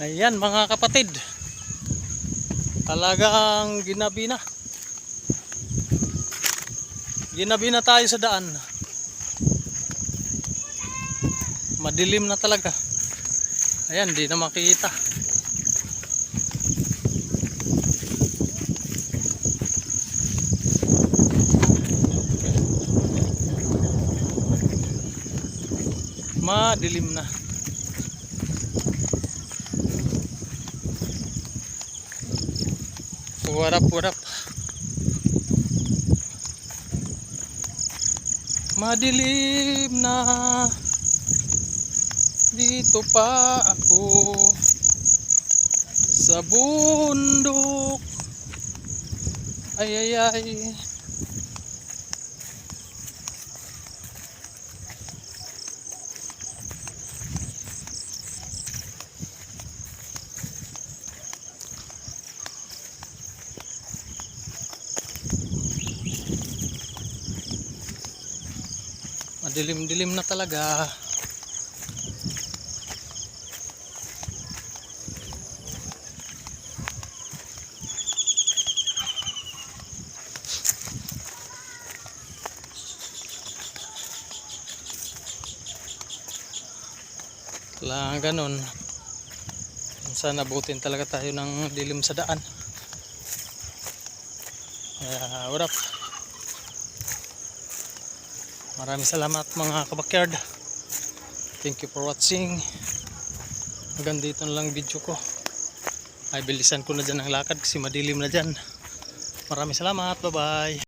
Ayan mga kapatid. Talagang ginabi na. Ginabi na tayo sa daan. Madilim na talaga. Ayan, di na makita. Madilim na. What up, what up? Madilim na. Dito pa ako. Sa bundok. Ay ay ay Madilim-dilim na talaga. Kailangan ganun. Sana nabutin talaga tayo ng dilim sa daan. Kaya, what up? Maraming salamat mga kabakyard. Thank you for watching. Hanggang dito na lang video ko. Ay bilisan ko na dyan ang lakad kasi madilim na dyan. Maraming salamat. Bye bye.